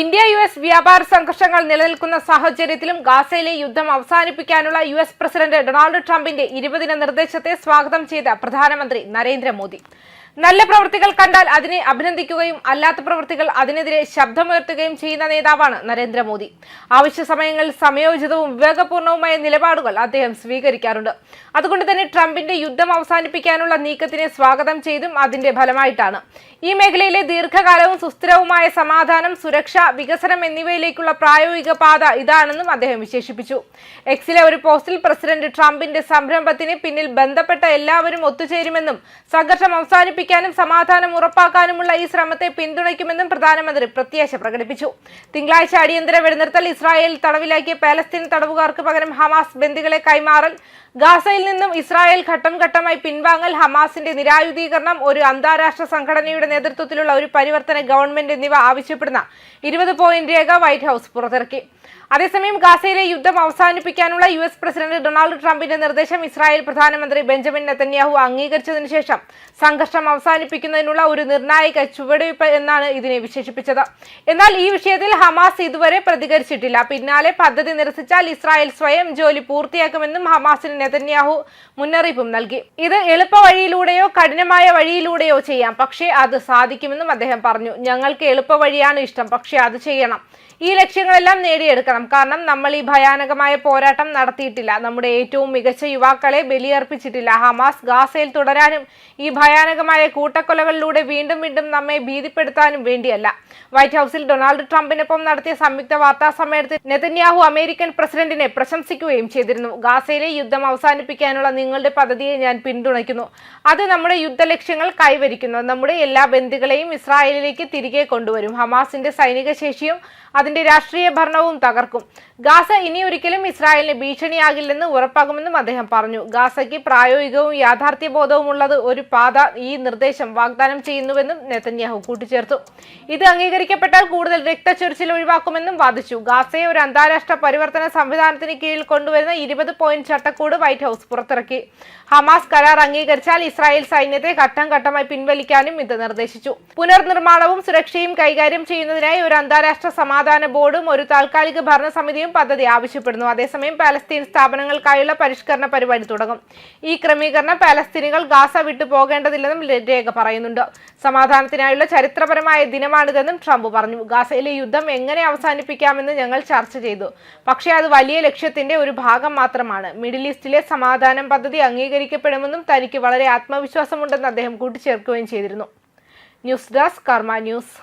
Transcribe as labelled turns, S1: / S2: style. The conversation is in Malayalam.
S1: ഇന്ത്യ യു എസ് വ്യാപാര സംഘർഷങ്ങൾ നിലനിൽക്കുന്ന സാഹചര്യത്തിലും ഗാസയിലെ യുദ്ധം അവസാനിപ്പിക്കാനുള്ള യു എസ് പ്രസിഡന്റ് ഡൊണാൾഡ് ട്രംപിന്റെ ഇരുപതിന നിർദ്ദേശത്തെ സ്വാഗതം ചെയ്ത പ്രധാനമന്ത്രി നരേന്ദ്രമോദി. നല്ല പ്രവൃത്തികൾ കണ്ടാൽ അതിനെ അഭിനന്ദിക്കുകയും അല്ലാത്ത പ്രവൃത്തികൾ അതിനെതിരെ ശബ്ദമുയർത്തുകയും ചെയ്യുന്ന നേതാവാണ് നരേന്ദ്രമോദി. ആവശ്യ സമയങ്ങളിൽ സമയോചിതവും വിവേകപൂർണവുമായ നിലപാടുകൾ അദ്ദേഹം സ്വീകരിക്കാറുണ്ട്. അതുകൊണ്ട് തന്നെ ട്രംപിന്റെ യുദ്ധം അവസാനിപ്പിക്കാനുള്ള നീക്കത്തിനെ സ്വാഗതം ചെയ്തും അതിന്റെ ഫലമായിട്ടാണ്. ഈ മേഖലയിലെ ദീർഘകാലവും സുസ്ഥിരവുമായ സമാധാനം സുരക്ഷ വികസനം എന്നിവയിലേക്കുള്ള പ്രായോഗിക പാത ഇതാണെന്നും അദ്ദേഹം വിശേഷിപ്പിച്ചു. എക്സിലെ ഒരു പോസ്റ്റിൽ പ്രസിഡന്റ് ട്രംപിന്റെ സംരംഭത്തിന് പിന്നിൽ ബന്ധപ്പെട്ട എല്ലാവരും ഒത്തുചേരുമെന്നും സംഘർഷം അവസാനിപ്പിക്കാനും സമാധാനം ഉറപ്പാക്കാനുമുള്ള ഈ ശ്രമത്തെ പിന്തുണയ്ക്കുമെന്നും പ്രധാനമന്ത്രി പ്രത്യാശ പ്രകടിപ്പിച്ചു. തിങ്കളാഴ്ച അടിയന്തര വെടിനിർത്തൽ ഇസ്രായേൽ തടവിലാക്കിയ പാലസ്തീൻ തടവുകാർക്ക് പകരം ഹമാസ് ബന്ദികളെ കൈമാറൽ ഗാസയിൽ നിന്നും ഇസ്രായേൽ ഘട്ടം ഘട്ടമായി പിൻവാങ്ങൽ ഹമാസിന്റെ നിരായുധീകരണം ഒരു അന്താരാഷ്ട്ര സംഘടനയുടെ നേതൃത്വത്തിലുള്ള ഒരു പരിവർത്തന ഗവൺമെന്റ് എന്നിവ ആവശ്യപ്പെടുന്ന ഇരുപത് പോയിന്റ് രേഖ വൈറ്റ് ഹൌസ് പുറത്തിറക്കി. അതേസമയം ഗാസയിലെ യുദ്ധം അവസാനിപ്പിക്കാനുള്ള യു എസ് പ്രസിഡന്റ് ഡൊണാൾഡ് ട്രംപിന്റെ നിർദ്ദേശം ഇസ്രായേൽ പ്രധാനമന്ത്രി ബെഞ്ചമിൻ നെതന്യാഹു അംഗീകരിച്ചതിനു ശേഷം സംഘർഷം അവസാനിപ്പിക്കുന്നതിനുള്ള ഒരു നിർണായക ചുവടുവയ്പ് എന്നാണ് ഇതിനെ വിശേഷിപ്പിച്ചത്. എന്നാൽ ഈ വിഷയത്തിൽ ഹമാസ് ഇതുവരെ പ്രതികരിച്ചിട്ടില്ല. പിന്നാലെ പദ്ധതി നിരസിച്ചാൽ ഇസ്രായേൽ സ്വയം ജോലി പൂർത്തിയാക്കുമെന്നും ഹമാസിന് നെതന്യാഹു മുന്നറിയിപ്പും നൽകി. ഇത് എളുപ്പ വഴിയിലൂടെയോ കഠിനമായ വഴിയിലൂടെയോ ചെയ്യാം. പക്ഷേ അത് സാധിക്കുമെന്നും അദ്ദേഹം പറഞ്ഞു. ഞങ്ങൾക്ക് എളുപ്പ വഴിയാണ് ഇഷ്ടം. പക്ഷേ അത് ചെയ്യണം. ഈ ലക്ഷ്യങ്ങളെല്ലാം നേടിയെടുക്കണം. കാരണം നമ്മൾ ഈ ഭയാനകമായ പോരാട്ടം നടത്തിയിട്ടില്ല. നമ്മുടെ ഏറ്റവും മികച്ച യുവാക്കളെ ബലിയർപ്പിച്ചിട്ടില്ല. ഹമാസ് ഗാസയിൽ തുടരാനും ഈ ഭയാനകമായ കൂട്ടക്കൊലകളിലൂടെ വീണ്ടും വീണ്ടും നമ്മെ ഭീതിപ്പെടുത്താനും വേണ്ടിയല്ല. വൈറ്റ് ഹൌസിൽ ഡൊണാൾഡ് ട്രംപിനൊപ്പം നടത്തിയ സംയുക്ത വാർത്താ സമ്മേളനത്തിൽ നെതന്യാഹു അമേരിക്കൻ പ്രസിഡന്റിനെ പ്രശംസിക്കുകയും ചെയ്തിരുന്നു. ഗാസയിലെ യുദ്ധം അവസാനിപ്പിക്കാനുള്ള നിങ്ങളുടെ പദ്ധതിയെ ഞാൻ പിന്തുണയ്ക്കുന്നു. അത് നമ്മുടെ യുദ്ധ ലക്ഷ്യങ്ങൾ കൈവരിക്കുന്നു. നമ്മുടെ എല്ലാ ബന്ധുക്കളെയും ഇസ്രായേലിലേക്ക് തിരികെ കൊണ്ടുവരും. ഹമാസിന്റെ സൈനിക ശേഷിയും അതിന്റെ രാഷ്ട്രീയ ഭരണവും തകർക്കും. ഗാസ ഇനി ഒരിക്കലും ഇസ്രായേലിന് ഭീഷണിയാകില്ലെന്ന് ഉറപ്പാകുമെന്നും അദ്ദേഹം പറഞ്ഞു. ഗാസയ്ക്ക് പ്രായോഗികവും യാഥാർത്ഥ്യബോധവും ഉള്ളത് ഒരു പാത ഈ നിർദ്ദേശം വാഗ്ദാനം ചെയ്യുന്നുവെന്നും നെതന്യാഹു കൂട്ടിച്ചേർത്തു. ഇത് അംഗീകരിക്കപ്പെട്ടാൽ കൂടുതൽ രക്തച്ചൊരിച്ചിൽ ഒഴിവാക്കുമെന്നും വാദിച്ചു. ഗാസയെ ഒരു അന്താരാഷ്ട്ര പരിവർത്തന സംവിധാനത്തിന് കീഴിൽ കൊണ്ടുവരുന്ന ഇരുപത് പോയിന്റ് ചട്ടക്കൂട് വൈറ്റ് ഹൌസ് പുറത്തിറക്കി. ഹമാസ് കരാർ അംഗീകരിച്ചാൽ ഇസ്രായേൽ സൈന്യത്തെ ഘട്ടം ഘട്ടമായി പിൻവലിക്കാനും ഇത് നിർദ്ദേശിച്ചു. പുനർനിർമ്മാണവും സുരക്ഷയും കൈകാര്യം ചെയ്യുന്നതിനായി ഒരു അന്താരാഷ്ട്ര സമാധാന ബോർഡും ഒരു താൽക്കാലിക ഭരണസമിതിയും പദ്ധതി ആവശ്യപ്പെടുന്നു. അതേസമയം പാലസ്തീൻ സ്ഥാപനങ്ങൾക്കായുള്ള പരിഷ്കരണ പരിപാടി തുടങ്ങും. ഈ ക്രമീകരണം പാലസ്തീനികൾ ഗാസ വിട്ടു പോകേണ്ടതില്ലെന്നും രേഖ പറയുന്നുണ്ട്. സമാധാനത്തിനായുള്ള ചരിത്രപരമായ ദിനമാണിതെന്നും ട്രംപ് പറഞ്ഞു. ഗാസയിലെ യുദ്ധം എങ്ങനെ അവസാനിപ്പിക്കാമെന്ന് ഞങ്ങൾ ചർച്ച ചെയ്തു. പക്ഷേ അത് വലിയ ലക്ഷ്യത്തിന്റെ ഒരു ഭാഗം മാത്രമാണ്. മിഡിൽ ഈസ്റ്റിലെ സമാധാനം പദ്ധതി അംഗീകരിക്കപ്പെടുമെന്നും തനിക്ക് വളരെ ആത്മവിശ്വാസമുണ്ടെന്ന് അദ്ദേഹം കൂട്ടിച്ചേർക്കുകയും ചെയ്തിരുന്നു. News desk Karma news.